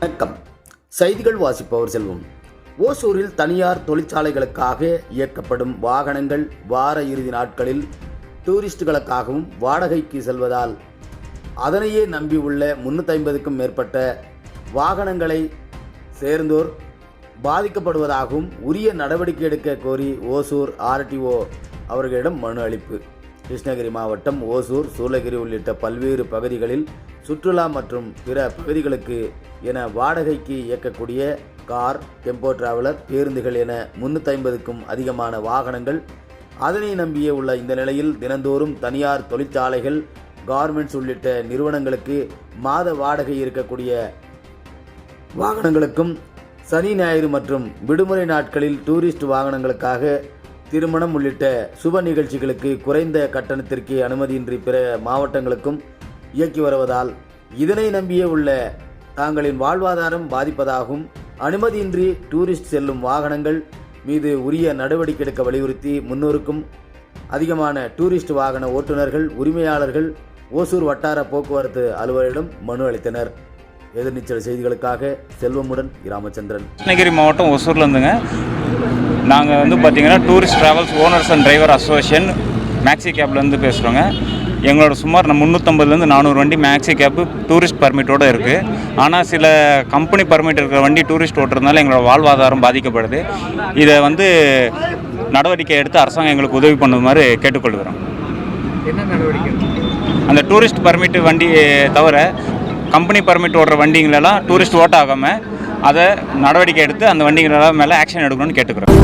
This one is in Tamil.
வணக்கம். செய்திகள் வாசிப்பவர் செல்வம். ஓசூரில் தனியார் தொழிற்சாலைகளுக்காக இயக்கப்படும் வாகனங்கள் வார இறுதி நாட்களில் டூரிஸ்டுகளுக்காகவும் வாடகைக்கு செல்வதால் அதனையே நம்பியுள்ள முன்னூற்றி ஐம்பதுக்கும் மேற்பட்ட வாகனங்களை சேர்ந்தோர் பாதிக்கப்படுவதாகவும் உரிய நடவடிக்கை எடுக்க கோரி ஓசூர் ஆர்டிஓ அவர்களிடம் மனு அளிப்பு. கிருஷ்ணகிரி மாவட்டம் ஓசூர் சூளகிரி உள்ளிட்ட பல்வேறு பகுதிகளில் சுற்றுலா மற்றும் பிற பகுதிகளுக்கு என வாடகைக்கு இயக்கக்கூடிய கார் டெம்போ டிராவலர் பேருந்துகள் என முன்னூற்றி ஐம்பதுக்கும் அதிகமான வாகனங்கள் அதனை நம்பியே உள்ள இந்த நிலையில் தினந்தோறும் தனியார் தொழிற்சாலைகள் கார்மெண்ட்ஸ் உள்ளிட்ட நிறுவனங்களுக்கு மாத வாடகை இருக்கக்கூடிய வாகனங்களுக்கும் சனி ஞாயிறு மற்றும் விடுமுறை நாட்களில் டூரிஸ்ட் வாகனங்களுக்காக திருமணம் உள்ளிட்ட சுப நிகழ்ச்சிகளுக்கு குறைந்த கட்டணத்திற்கு அனுமதியின்றி பிற மாவட்டங்களுக்கும் இயக்கி வருவதால் இதனை நம்பியே உள்ள தாங்களின் வாழ்வாதாரம் பாதிப்பதாகவும் அனுமதியின்றி டூரிஸ்ட் செல்லும் வாகனங்கள் மீது உரிய நடவடிக்கை எடுக்க வலியுறுத்தி முன்னூறுக்கும் அதிகமான டூரிஸ்ட் வாகன ஓட்டுநர்கள் உரிமையாளர்கள் ஓசூர் வட்டார போக்குவரத்து அலுவலரிடம் மனு அளித்தனர். எதிர்நீச்சல் செய்திகளுக்காக செல்வமுடன் ராமச்சந்திரன் கிருஷ்ணகிரி மாவட்டம் ஒசூர்ல இருந்துங்க. நாங்கள் வந்து பார்த்தீங்கன்னா tourist travels owners and driver association maxi கேப்லேருந்து பேசுகிறோங்க எங்களோட சுமார் நம்ம முந்நூற்றம்பதுலேருந்து நானூறு வண்டி மேக்ஸி கேப்பு டூரிஸ்ட் பர்மிட்டோடு இருக்குது ஆனால் சில கம்பெனி பர்மிட் இருக்கிற வண்டி டூரிஸ்ட் ஓட்டுறதுனால எங்களோட வாழ்வாதாரம் பாதிக்கப்படுது. இதை வந்து நடவடிக்கை எடுத்து அரசாங்கம் எங்களுக்கு உதவி பண்ணுமாறு கேட்டுக்கொள்கிறோம். என்ன நடவடிக்கை? அந்த டூரிஸ்ட் பர்மிட் வண்டி தவிர கம்பெனி பர்மிட் ஓடுற வண்டிங்களெல்லாம் டூரிஸ்ட் ஓட்ட அதை நடவடிக்கை எடுத்து அந்த வண்டிங்களெல்லாம் மேலே ஆக்ஷன் எடுக்கணும்னு கேட்டுக்கிறோம்.